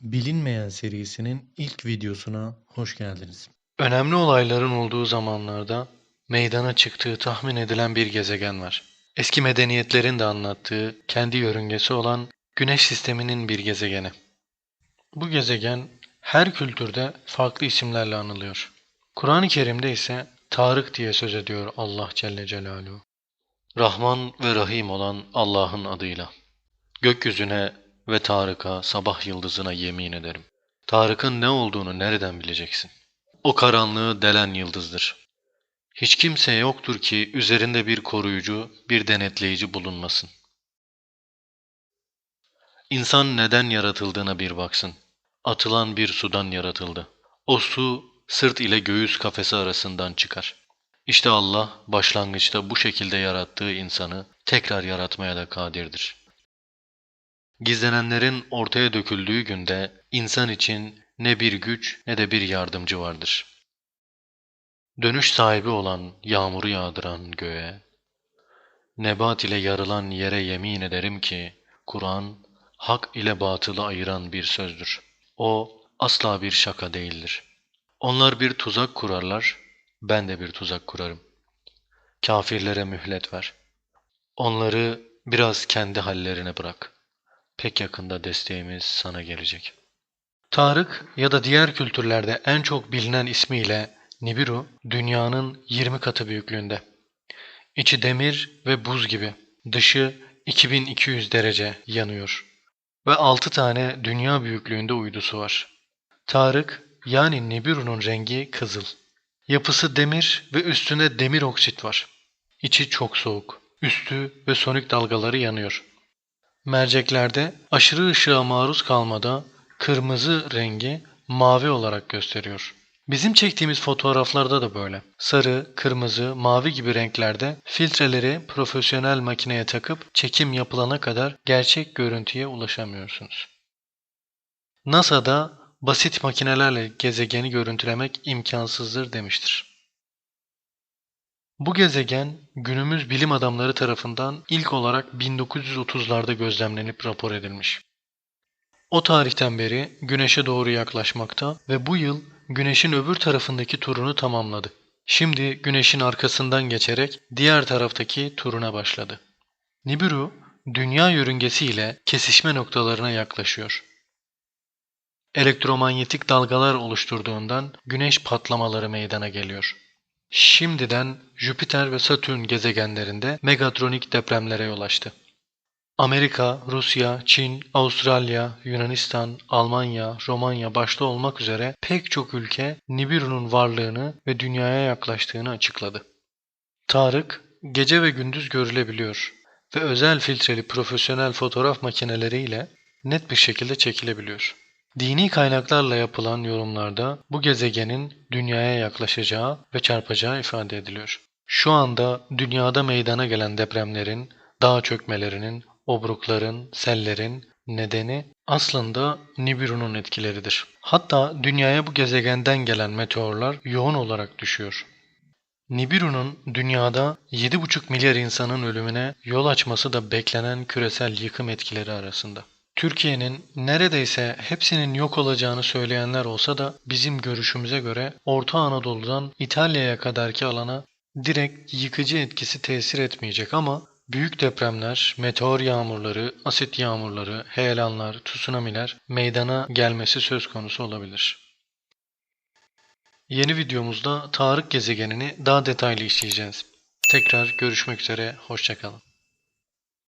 Bilinmeyen serisinin ilk videosuna hoş geldiniz. Önemli olayların olduğu zamanlarda meydana çıktığı tahmin edilen bir gezegen var. Eski medeniyetlerin de anlattığı kendi yörüngesi olan Güneş sisteminin bir gezegeni. Bu gezegen her kültürde farklı isimlerle anılıyor. Kur'an-ı Kerim'de ise Tarık diye söz ediyor Allah Celle Celaluhu. Rahman ve Rahim olan Allah'ın adıyla. Gökyüzüne ve Tarık'a, sabah yıldızına yemin ederim. Tarık'ın ne olduğunu nereden bileceksin? O karanlığı delen yıldızdır. Hiç kimse yoktur ki üzerinde bir koruyucu, bir denetleyici bulunmasın. İnsan neden yaratıldığına bir baksın. Atılan bir sudan yaratıldı. O su sırt ile göğüs kafesi arasından çıkar. İşte Allah başlangıçta bu şekilde yarattığı insanı tekrar yaratmaya da kadirdir. Gizlenenlerin ortaya döküldüğü günde insan için ne bir güç ne de bir yardımcı vardır. Dönüş sahibi olan yağmuru yağdıran göğe, nebat ile yarılan yere yemin ederim ki Kur'an hak ile batılı ayıran bir sözdür. O asla bir şaka değildir. Onlar bir tuzak kurarlar, ben de bir tuzak kurarım. Kafirlere mühlet ver. Onları biraz kendi hallerine bırak. Pek yakında desteğimiz sana gelecek. Tarık ya da diğer kültürlerde en çok bilinen ismiyle Nibiru, dünyanın 20 katı büyüklüğünde. İçi demir ve buz gibi, dışı 2200 derece yanıyor ve 6 tane dünya büyüklüğünde uydusu var. Tarık yani Nibiru'nun rengi kızıl. Yapısı demir ve üstünde demir oksit var. İçi çok soğuk. Üstü ve sonik dalgaları yanıyor. Merceklerde aşırı ışığa maruz kalmada kırmızı rengi mavi olarak gösteriyor. Bizim çektiğimiz fotoğraflarda da böyle. Sarı, kırmızı, mavi gibi renklerde filtreleri profesyonel makineye takıp çekim yapılana kadar gerçek görüntüye ulaşamıyorsunuz. NASA'da basit makinelerle gezegeni görüntülemek imkansızdır demiştir. Bu gezegen günümüz bilim adamları tarafından ilk olarak 1930'larda gözlemlenip rapor edilmiş. O tarihten beri Güneş'e doğru yaklaşmakta ve bu yıl Güneş'in öbür tarafındaki turunu tamamladı. Şimdi Güneş'in arkasından geçerek diğer taraftaki turuna başladı. Nibiru, dünya yörüngesi ile kesişme noktalarına yaklaşıyor. Elektromanyetik dalgalar oluşturduğundan güneş patlamaları meydana geliyor. Şimdiden Jüpiter ve Satürn gezegenlerinde megatronik depremlere yol açtı. Amerika, Rusya, Çin, Avustralya, Yunanistan, Almanya, Romanya başta olmak üzere pek çok ülke Nibiru'nun varlığını ve dünyaya yaklaştığını açıkladı. Tarık, gece ve gündüz görülebiliyor ve özel filtreli profesyonel fotoğraf makineleriyle net bir şekilde çekilebiliyor. Dini kaynaklarla yapılan yorumlarda bu gezegenin dünyaya yaklaşacağı ve çarpacağı ifade ediliyor. Şu anda dünyada meydana gelen depremlerin, dağ çökmelerinin, obrukların, sellerin nedeni aslında Nibiru'nun etkileridir. Hatta dünyaya bu gezegenden gelen meteorlar yoğun olarak düşüyor. Nibiru'nun dünyada 7,5 milyar insanın ölümüne yol açması da beklenen küresel yıkım etkileri arasında. Türkiye'nin neredeyse hepsinin yok olacağını söyleyenler olsa da bizim görüşümüze göre Orta Anadolu'dan İtalya'ya kadarki alana direkt yıkıcı etkisi tesir etmeyecek ama büyük depremler, meteor yağmurları, asit yağmurları, heyelanlar, tsunamiler meydana gelmesi söz konusu olabilir. Yeni videomuzda Tarık gezegenini daha detaylı işleyeceğiz. Tekrar görüşmek üzere, hoşçakalın.